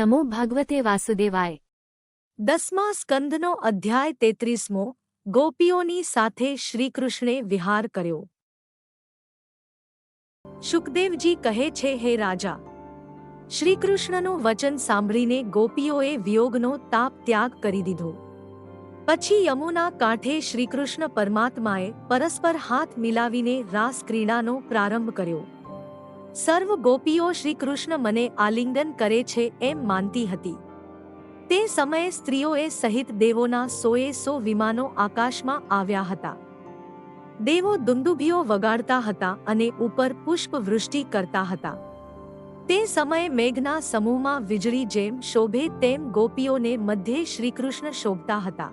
નમો ભગવતે વાસુદેવાય. દસમા સ્કંદનો અધ્યાય તેત્રીસમો, ગોપીઓની સાથે શ્રીકૃષ્ણે વિહાર કર્યો. શુકદેવજી કહે છે, હે રાજા, શ્રીકૃષ્ણનું વચન સાંભળીને ગોપીઓએ વિયોગનો તાપ ત્યાગ કરી દીધો. પછી યમુના કાંઠે શ્રીકૃષ્ણ પરમાત્માએ પરસ્પર હાથ મિલાવીને રાસ ક્રીડાનો પ્રારંભ કર્યો. સર્વ ગોપીઓ શ્રીકૃષ્ણ મને આલિંગન કરે છે એમ માનતી હતી. તે સમયે સ્ત્રીઓએ સહિત દેવોના સોએ સો વિમાનો આકાશમાં આવ્યા હતા. દેવો દુંદુભીઓ વગાડતા હતા અને ઉપર પુષ્પ વૃષ્ટિ કરતા હતા. તે સમયે મેઘના સમૂહમાં વીજળી જેમ શોભે તેમ ગોપીઓને મધ્યે શ્રીકૃષ્ણ શોભતા હતા.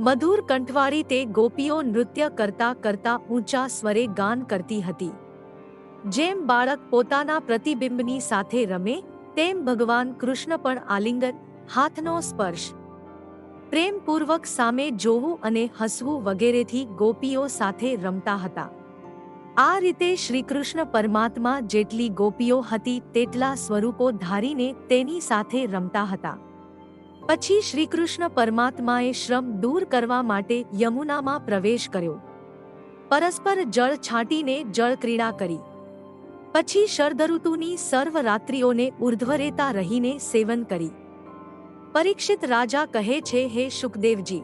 મધુર કંઠવાળી તે ગોપીઓ નૃત્ય કરતા કરતા ઊંચા સ્વરે ગાન કરતી હતી. જેમ બાળક પોતાના પ્રતિબિંબની સાથે રમે, તેમ ભગવાન કૃષ્ણ પણ આલિંગન, હાથનો સ્પર્શ. પ્રેમપૂર્વક સામે જોવું અને હસવું વગેરેથી ગોપીઓ સાથે રમતા હતા. આ રીતે શ્રીકૃષ્ણ પરમાત્મા જેટલી ગોપીઓ હતી, તેટલા સ્વરૂપો ધારીને તેની સાથે રમતા હતા. પછી શ્રીકૃષ્ણ પરમાત્માએ શ્રમ દૂર કરવા માટે યમુનામાં પ્રવેશ કર્યો. પરસ્પર જળ છાંટીને જળ ક્રીડા કરી. પછી શરદઋતુની સર્વ રાત્રિઓને ઉર્ધ્વરેતા રહીને સેવન કરી. પરીક્ષિત રાજા કહે છે, હે શુકદેવજી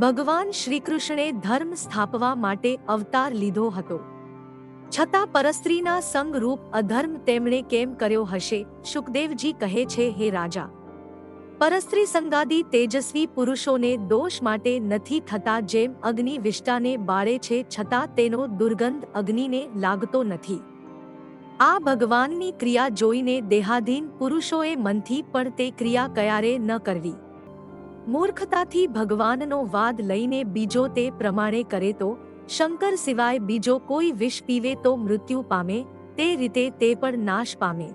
ભગવાન શ્રીકૃષ્ણે ધર્મ સ્થાપવા માટે અવતાર લીધો હતો. છતાં પરસ્ત્રીના સંગરૂપ અધર્મ તેમણે કેમ કર્યો હશે? શુકદેવજી કહે છે, હે રાજા, પરસ્ત્રી સંગાદી તેજસ્વી પુરુષોને દોષ માટે નથી થતા જેમ અગ્નિ વિષ્ટાને બાળે છે, છતાં તેનો દુર્ગંધ અગ્નિને લાગતો નથી. આ ભગવાનની ક્રિયા જોઈને દેહાધીન પુરુષોએ મનથી પણ તે ક્રિયા કયારે ન કરવી. મૂર્ખતાથી ભગવાનનો વાદ લઈને બીજો તે પ્રમાણે કરે તો, શંકર સિવાય બીજો કોઈ વિષ પીવે તો મૃત્યુ પામે, તે રીતે તે પણ નાશ પામે.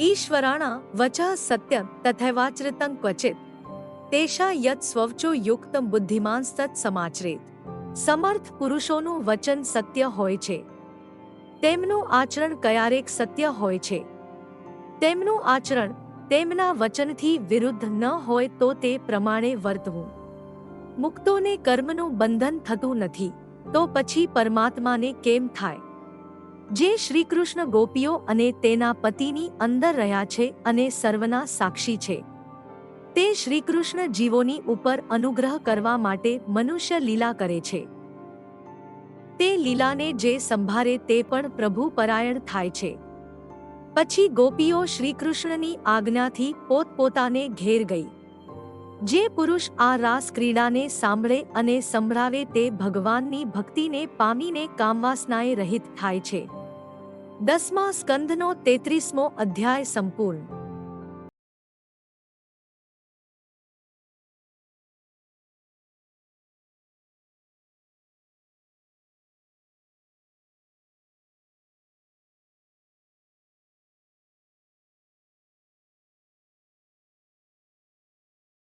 ઈશ્વરાણા વચ સત્ય તથૈવાચરિતં ક્વચિત. તેષા યત સ્વચો યુક્ત બુદ્ધિમાન સત સમાચરેત. સમર્થ પુરુષોનું વચન સત્ય હોય છે. તેમનું આચરણ ક્યારેક સત્ય હોય છે. તેમનું આચરણ તેમના વચનથી વિરુદ્ધ ન હોય તો તે પ્રમાણે વર્તવું. મુક્તોને કર્મનું બંધન થતું નથી, તો પછી પરમાત્માને કેમ થાય? જે શ્રીકૃષ્ણ ગોપીઓ અને તેના પતિની અંદર રહ્યા છે અને સર્વના સાક્ષી છે. તે શ્રીકૃષ્ણ જીવોની ઉપર અનુગ્રહ કરવા માટે મનુષ્ય લીલા કરે છે. તે લીલાને જે સંભારે તે પણ પ્રભુ પરાયણ થાય છે. પછી ગોપીઓ શ્રીકૃષ્ણની આજ્ઞાથી પોતપોતાને ઘેર ગઈ. જે પુરુષ આ રાસ ક્રીડાને સાંભળે અને સંભળાવે તે ભગવાનની ભક્તિને પામીને કામવાસનાએ રહિત થાય છે. દસમા સ્કંદનો તેત્રીસમો અધ્યાય સંપૂર્ણ.